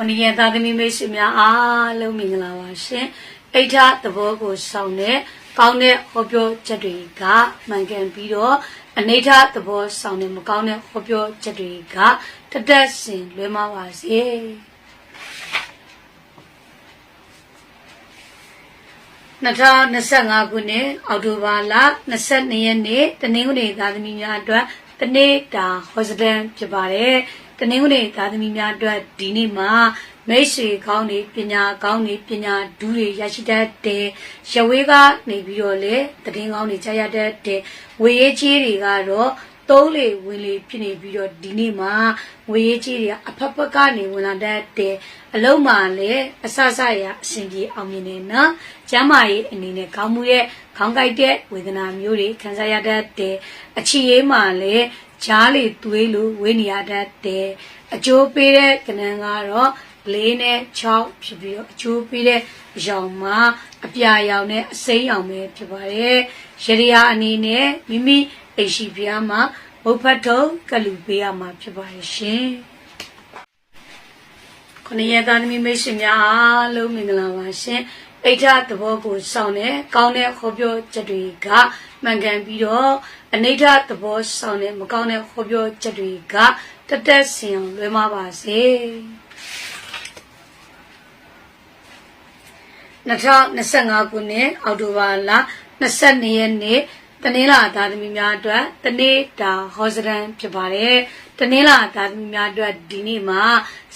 ခொနည်းသားသမီးမိတ်ဆွေများအားလုံးမင်္ဂလာပါရှင်အိဋ္ဌသဘောကိုဆောင်တဲ့ကောင်းတဲ့ဟောပြောချက်တွေကမှန်ကန်ပြီးတော့အနိဋ္ဌသဘောဆောင်တဲ့မကောင်းတဲ့ဟောပြောချက်တွေကတသက်စင်လွဲမှားပါစေ2025ခုနှစ်အောက်တိုဘာလ22ရက်နေ့တနင်္ဂနွေသားသမီးများအတွက် တနေ့တာဟောစတန်ဖြစ်ပါတယ်တနင်္ဂနွေသားသမီးများအတွက်ဒီနေ့မှာမိတ်ဆွေကောင်းတွေပညာကောင်းတွေပညာဒူးတွေရရှိတတ်တယ်ရဝေးကနေပြီးတော့လေတည်င်းကောင်းတွေကြားရတတ်တယ်ဝေရေးကြီးတွေကတော့ သုံးလေဝင်လေဖြစ်နေပြီးတော့ဒီနေ့မှာငွေရေးကြီးတွေကအဖက်ဖက်ကနေဝင်လာတတ်တယ်အလုံးမှလည်းအဆဆရအဆင်ပြေအောင်မြင်နေနော်ကျမ်းမာရေးအနေနဲ့ခေါင်းမူရဲ့ခေါင်းကိုက်တဲ့ဝေဒနာမျိုးတွေခံစားရတတ်တယ်အချီရေးမှလည်းဂျားလေသွေးလိုဝေးနေရတတ်တယ်အကျိုးပေးတဲ့ကဏ္ဍကတော့လေးနဲ့6ဖြစ်ပြီးတော့အကျိုးပေးတဲ့အရောင်မှာအပြာရောင်နဲ့အစိမ်းရောင်ပဲဖြစ်ပါတယ်ရရယာအနေနဲ့မိမိအိရှိပြားမှာ ဘုဖတ်ထုံကလူပေးရမှာဖြစ်ပါတယ်ရှင်ခொနည်းသားသမီးမိတ်ဆွေများအားလုံးမင်္ဂလာပါရှင်အိဋ္ဌသဘောကိုစောင့်တဲ့ကောင်းတဲ့ဟောပြောချက်တွေကမှန်ကန်ပြီးတော့အနိဋ္ဌသဘောစောင့်တဲ့မကောင်းတဲ့ဟောပြောချက်တွေကတသက်စင်အောင်လွဲမှားပါစေ2025ခုနှစ်အောက်တိုဘာလ22ရက်နေ့ တနင်္လာသားသမီးများအတွက်တနေ့တာဟောစရန်ဖြစ်ပါတယ်တနင်္လာသားသမီးများအတွက်ဒီနေ့မှာ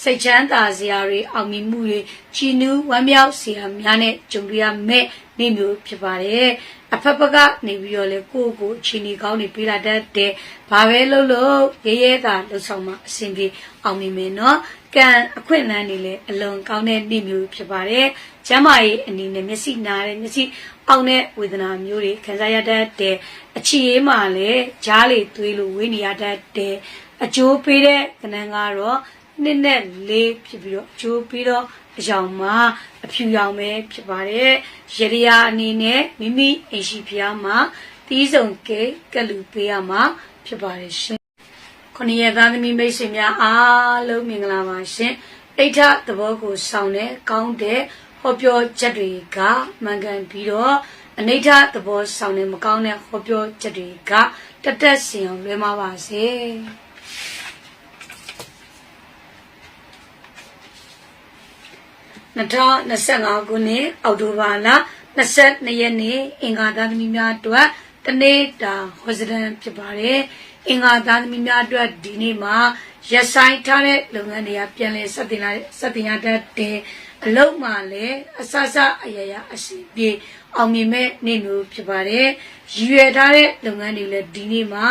စိတ်ချမ်းသာစရာတွေအောင်မြင်မှုတွေချီးနူးဝမ်းမြောက်စရာများနဲ့ကြုံတွေ့ရမယ့်နေ့မျိုးဖြစ်ပါတယ်အဖက်ဖက်ကနေပြီးတော့လေကိုယ့်ကိုယ်ချီနီကောင်းနေပေးလာတတ်တယ်ဘာပဲလုပ်လို့ရဲရဲသာလှုပ်ဆောင်မှအဆင်ပြေအောင်မြင်မယ်နော်ကံအခွင့်အလမ်းတွေလည်းအလွန်ကောင်းတဲ့နေ့မျိုးဖြစ်ပါတယ် ကျမ်းမာရေးအနေနဲ့မျက်စိနားတဲ့မျက်စိအောင်တဲ့ဝေဒနာမျိုးတွေခံစားရတတ်တယ်အချီရေးမှလည်းဂျားလေသွေးလိုဝေးနေရတတ်တယ်အကျိုးပေးတဲ့ကဏ္ဍကတော့နှစ်နဲ့လေးဖြစ်ပြီးတော့အကျိုးပေးတော့အယောင်မှာအဖြူရောင်ပဲဖြစ်ပါတယ်ရရယာအနေနဲ့မိမိအိမ်ရှိဖျားမှာတီးစုံကဲကလူပေးရမှာဖြစ်ပါတယ်ရှင်ခொနည်းသားသမီးမိတ်ဆွေများအားလုံးမင်္ဂလာပါရှင်အိဋ္ဌသဘောကိုဆောင်တဲ့ကောင်းတဲ့ ဟောပြောချက်တွေကမှန်ကန်ပြီးတော့အနိဋ္ဌသဘောဆောင်တဲ့မကောင်းတဲ့ဟောပြောချက်တွေကတတက်စင်အောင်လွဲမှားပါစေ2025ခုနှစ်အောက်တိုဘာလ22ရက်နေ့အင်္ဂါသားသမီးများအတွက်တနေ့တာဟောစဒန်ဖြစ်ပါတယ်အင်္ဂါသားသမီးများအတွက်ဒီနေ့မှာရက်ဆိုင်ထားတဲ့လုပ်ငန်းတွေကပြန်လည်ဆက်တင်လာဆက်တင်ရတတ်တယ် အလုံးမှလည်းအဆဆအယယအစီပြေအောင်မြင်မဲ့နေ့မျိုးဖြစ်ပါတယ်ရည်ရွယ်ထားတဲ့လုပ်ငန်းတွေလည်းဒီနေ့မှာ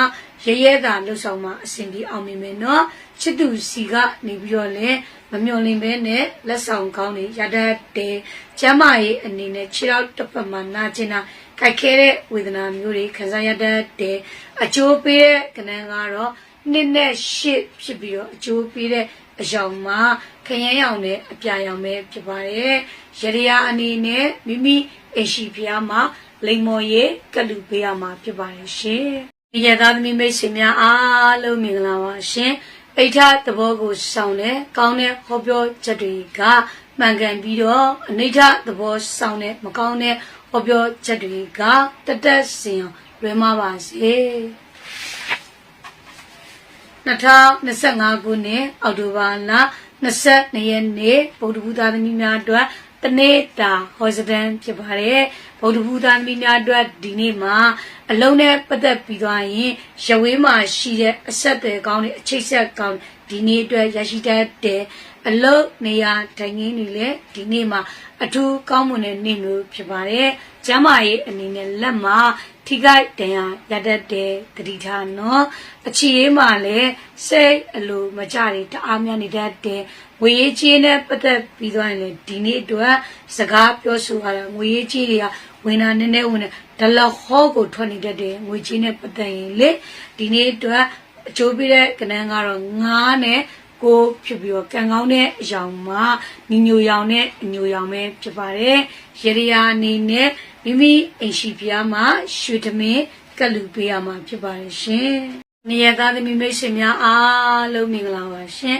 ရရဲတာလှုပ်ဆောင်မှအဆင်ပြေအောင်မြင်မယ်နော်ချစ်သူစီကနေပြီးတော့လည်းမမျော်လင့်ဘဲနဲ့လက်ဆောင်ကောင်းတွေရတတ်တယ်ကျမ်းမာရေးအနေနဲ့ခြေထောက်တစ်ဖက်မှာနာကျင်တာကြိုက်ခဲတဲ့ဝေဒနာမျိုးတွေခံစားရတတ်တယ်အကျိုးပေးတဲ့ကဏ္ဍကတော့နှစ်နဲ့ရှစ်ဖြစ်ပြီးတော့အကျိုးပေးတဲ့အယောင်မှာ ခရမ်းရောင်နဲ့အပြာရောင်ပဲဖြစ်ပါတယ်ရရယာအနေနဲ့မိမိအိမ်ရှိဖျားမှာလိမ္မော်ရေးကလူပေးရမှာဖြစ်ပါတယ်ရှင်ဒီရသားသမီးမိတ်ဆွေများအားလုံးမင်္ဂလာပါရှင်အိဋ္ဌသဘောကိုဆောင်တဲ့ကောင်းတဲ့ဟောပြောချက်တွေကမှန်ကန်ပြီးတော့အနိဋ္ဌသဘောဆောင်တဲ့မကောင်းတဲ့ဟောပြောချက်တွေကတတက်စင်အောင်လွဲမှားပါစေ2025ခုနှစ်အောက်တိုဘာလ 22ရက်နေ့ဗုဒ္ဓဘုရားသမီးများအတွက်တနေ့တာဟောစဒန်ဖြစ်ပါတယ်ဗုဒ္ဓဘုရားသမီးများအတွက်ဒီနေ့မှာ အလုံးနဲ့ပတ်သက်ပြီးသွားရင်ရဝေးမှာရှိတဲ့အဆက်တွေကောင်းတဲ့အချိတ်ဆက်ကောင်းဒီနေ့အတွက်ရရှိတတ်တဲ့အလုံးနေရာထိုင်ခင်းတွေလည်းဒီနေ့မှာအထူးကောင်းမွန်တဲ့နေ့မျိုးဖြစ်ပါတယ်ကျမ်းမာရေးအနေနဲ့လက်မှာထိခိုက်ဒဏ်ရာရတတ်တဲ့တတိထားနော်အချီရေးမှာလည်းစိတ်အလိုမကြတွေတအားများနေတတ်တဲ့ ငွေရေးကြေးနဲ့ပတ်သက်ပြီးသွားရင်လည်းဒီနေ့အတွက်စကားပြောဆိုရတာငွေရေးကြေးတွေကဝင်တာနည်းနည်းဝင်တယ်ဒလဟောကိုထွက်နေတတ်တယ်ငွေကြေးနဲ့ပတ်သက်ရင်လေဒီနေ့အတွက်အကျိုးပေးတဲ့ကဏ္ဍကတော့ငားနဲ့ကိုဖြစ်ပြီးတော့ကံကောင်းတဲ့အယောင်မှာညီညိုရောင်နဲ့အညိုရောင်ပဲဖြစ်ပါတယ်ရရယာအနေနဲ့မိမိအိမ်ရှိပြားမှာရွှေသမင်းကလူပေးရမှာဖြစ်ပါတယ်ရှင်နေရသားသမီးမိတ်ဆွေများအားလုံးမင်္ဂလာပါရှင်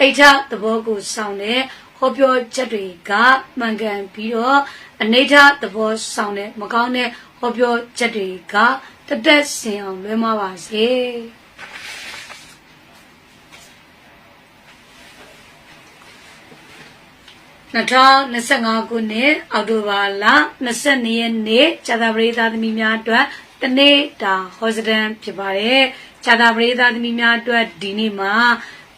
အိဋ္ဌသဘောကိုဆောင်တဲ့ဟောပြောချက်တွေကမှန်ကန်ပြီးတော့အနိဋ္ဌသဘောဆောင်တဲ့မကောင်းတဲ့ဟောပြောချက်တွေကတသက်စင်အောင်လွဲမှားပါစေ2025ခုနှစ်အောက်တိုဘာလ22ရက်နေ့ဇာတာပရိသတ်သမီးများအတွက်တနေ့တာဟောစတန်ဖြစ်ပါတယ်ဇာတာပရိသတ်သမီးများအတွက်ဒီနေ့မှာ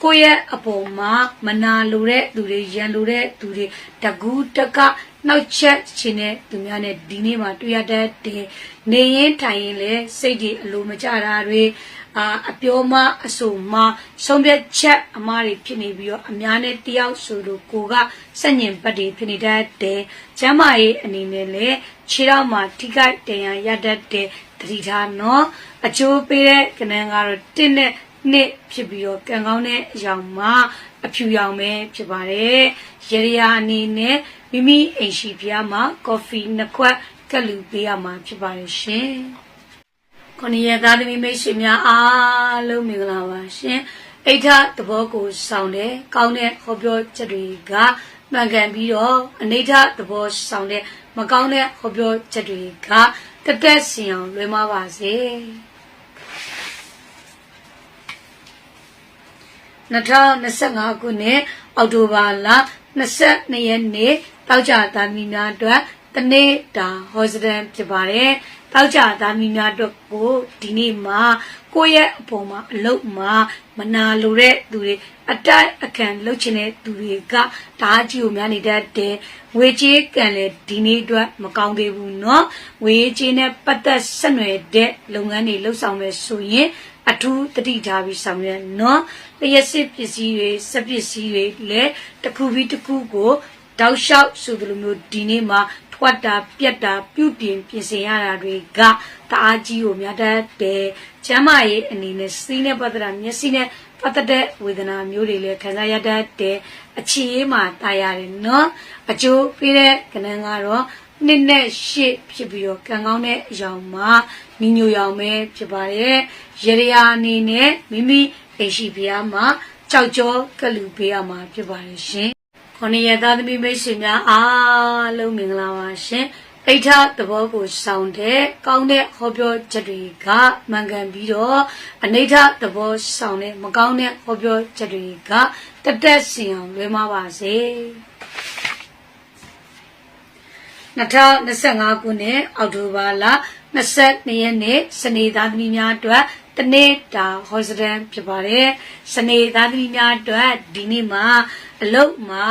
ကိုယ့်ရဲ့အပေါ်မှာမနာလိုတဲ့သူတွေရန်လိုတဲ့သူတွေတကူးတကနှောက်ချက်ခြင်းတဲ့သူများနဲ့ဒီနေ့မှာတွေ့ရတတ်တယ်နေရင်ထိုင်ရင်လည်းစိတ်ကြီးအလိုမကျတာတွေအာအပြောမအဆိုမဆုံးဖြတ်ချက်အမားတွေဖြစ်နေပြီးတော့အများနဲ့တယောက်ဆိုလို့ကိုကစက်ညင်ပတ်တွေဖြစ်နေတတ်တယ်ကျမ်းမာရေးအနေနဲ့လည်းခြေထောက်မှာထိခိုက်တန်ရရတတ်တယ်တတိထားနော်အကျိုးပေးတဲ့ကဏ္ဍကတော့တင်းနဲ့ နှစ်ဖြစ်ပြီးတော့ကံကောင်းတဲ့အရောင်မှာအဖြူရောင်ပဲဖြစ်ပါတယ်ရရရာအနေနဲ့မိမိအိမ်ရှိဖျားမှာကော်ဖီနှစ်ခွက်ကလူပေးရမှာဖြစ်ပါတယ်ရှင်ခொနည်းရသားသမီးမိတ်ဆွေများအားလုံးမင်္ဂလာပါရှင်အိဋ္ဌသဘောကိုဆောင်တဲ့ကောင်းတဲ့ဟောပြောချက်တွေကမှန်ကန်ပြီးတော့အနိဋ္ဌသဘောဆောင်တဲ့မကောင်းတဲ့ဟောပြောချက်တွေကတသက်စင်အောင်လွဲမှားပါစေ 2025ခုနှစ်အောက်တိုဘာလ22ရက်နေ့တောက်ကြသားမီများအတွက် တနေ့တာဟောစတန်ဖြစ်ပါတယ်တောက်ကြသားမီများအတွက်ကိုဒီနေ့မှာကိုယ့်ရဲ့အပေါ်မှာအလုတ်မှာမနာလိုတဲ့သူတွေအတိုက်အခံလှုပ်ချင်တဲ့သူတွေကဓာကြီးကိုများနေတတ်တယ်ဝေကြီးကံလည်းဒီနေ့အတွက်မကောင်းသေးဘူးเนาะဝေကြီးနဲ့ပတ်သက်ဆက်နွယ်တဲ့လုပ်ငန်းတွေလှုပ်ဆောင်မယ်ဆိုရင်အထူးတတိထားပြီးဆောင်ရွက်နော်လျှက်စစ်ပစ္စည်းတွေစက်ပစ္စည်းတွေလည်းတစ်ခုပြီးတစ်ခုကို တောက်လျှောက်ဆိုသလိုမျိုးဒီနေ့မှာထွတ်တာပြက်တာပြုပြင်ပြင်ဆင်ရတာတွေကတအားကြီးကိုများတတ်တယ်ကျမ်းမာရေးအနေနဲ့စီးနဲ့ပတ်သက်တာမျက်စိနဲ့ပတ်သက်တဲ့ဝေဒနာမျိုးတွေလည်းခံစားရတတ်တယ်အခြေအေးမှာတာရတယ်နော်အကျိုးပေးတဲ့ကဏ္ဍကတော့နှစ်နဲ့ရှစ်ဖြစ်ပြီးတော့ကံကောင်းတဲ့အယောင်မှာမိညိုရောင်ပဲဖြစ်ပါတယ်ရရယာအနေနဲ့မိမိအိမ်ရှိဖျားမှာကြောက်ကြောကလူပေးရမှာဖြစ်ပါတယ်ရှင် ခொနရသားသမီးမိတ်ဆွေများအားလုံးမင်္ဂလာပါရှင်အိဋ္ဌသဘောကိုဆောင်တဲ့ကောင်းတဲ့ဟောပြောချက်တွေကမှန်ကန်ပြီးတော့အနိဋ္ဌသဘောဆောင်တဲ့မကောင်းတဲ့ဟောပြောချက်တွေကတသက်စင်အောင်လွဲမှားပါစေ2025ခုနှစ်အောက်တိုဘာလ22ရက်နေ့စနေသားသမီးများအတွက် တနေ့တာဟောစတန်ဖြစ်ပါတယ်စနေသားသမီးများအတွက်ဒီနေ့မှာအလုတ်မှာ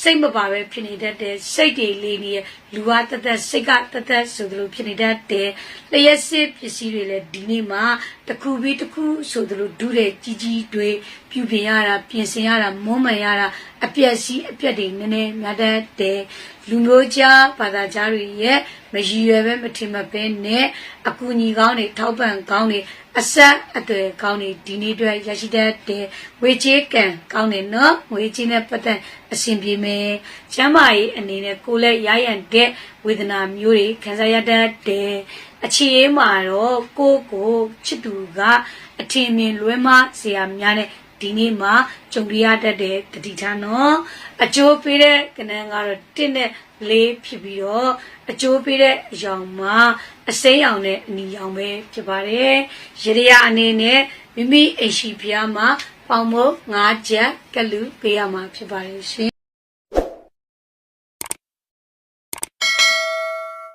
စိတ်မပါပဲဖြစ်နေတတ်တဲ့စိတ်တွေလေးနေလူဝတသက်စိတ်ကတသက်ဆိုသလိုဖြစ်နေတတ်တဲ့လျှက်စစ်ပစ္စည်းတွေလည်းဒီနေ့မှာတစ်ခုပြီးတစ်ခုဆိုသလိုဒုတဲ့ကြီးကြီးတွေပြုပြင်ရတာပြင်ဆင်ရတာမွမ်းမံရတာအပြက်စီးအပြက်တွေနည်းနည်းများတတ်တဲ့လူမျိုးကြားဘာသာကြားတွေရဲ့မရည်ရွယ်ပဲမထင်မပဲနဲ့အကူအညီကောင်းတွေထောက်ပံ့ကောင်းတွေ အဆက်အသွယ်ကောင်းတွေဒီနေ့အတွက်ရရှိတတ်တဲ့ဝေချေကံကောင်းတယ်နော်ဝေချေနဲ့ပတ်သက်အဆင်ပြေမယ်ကျမ်းမာရေးအနေနဲ့ကိုယ်လည်းရရန်တဲ့ဝေဒနာမျိုးတွေခံစားရတတ်တယ်အခြေအေးမှာတော့ကိုကိုချစ်သူကအထင်မြင်လွဲမစရာများတဲ့ ဒီနေ့မှာကြုံရတတ်တဲ့တတိထားနော်အကျိုးပေးတဲ့ကဏ္ဍကတော့တစ်နဲ့လေးဖြစ်ပြီးတော့အကျိုးပေးတဲ့အယောင်မှာအစိမ်းရောင်နဲ့အနီရောင်ပဲဖြစ်ပါတယ်ရရအနေနဲ့မိမိအိမ်ရှိဖျားမှာပေါင်မိုး၅ချက်ကလူပေးရမှာဖြစ်ပါတယ်ရှင်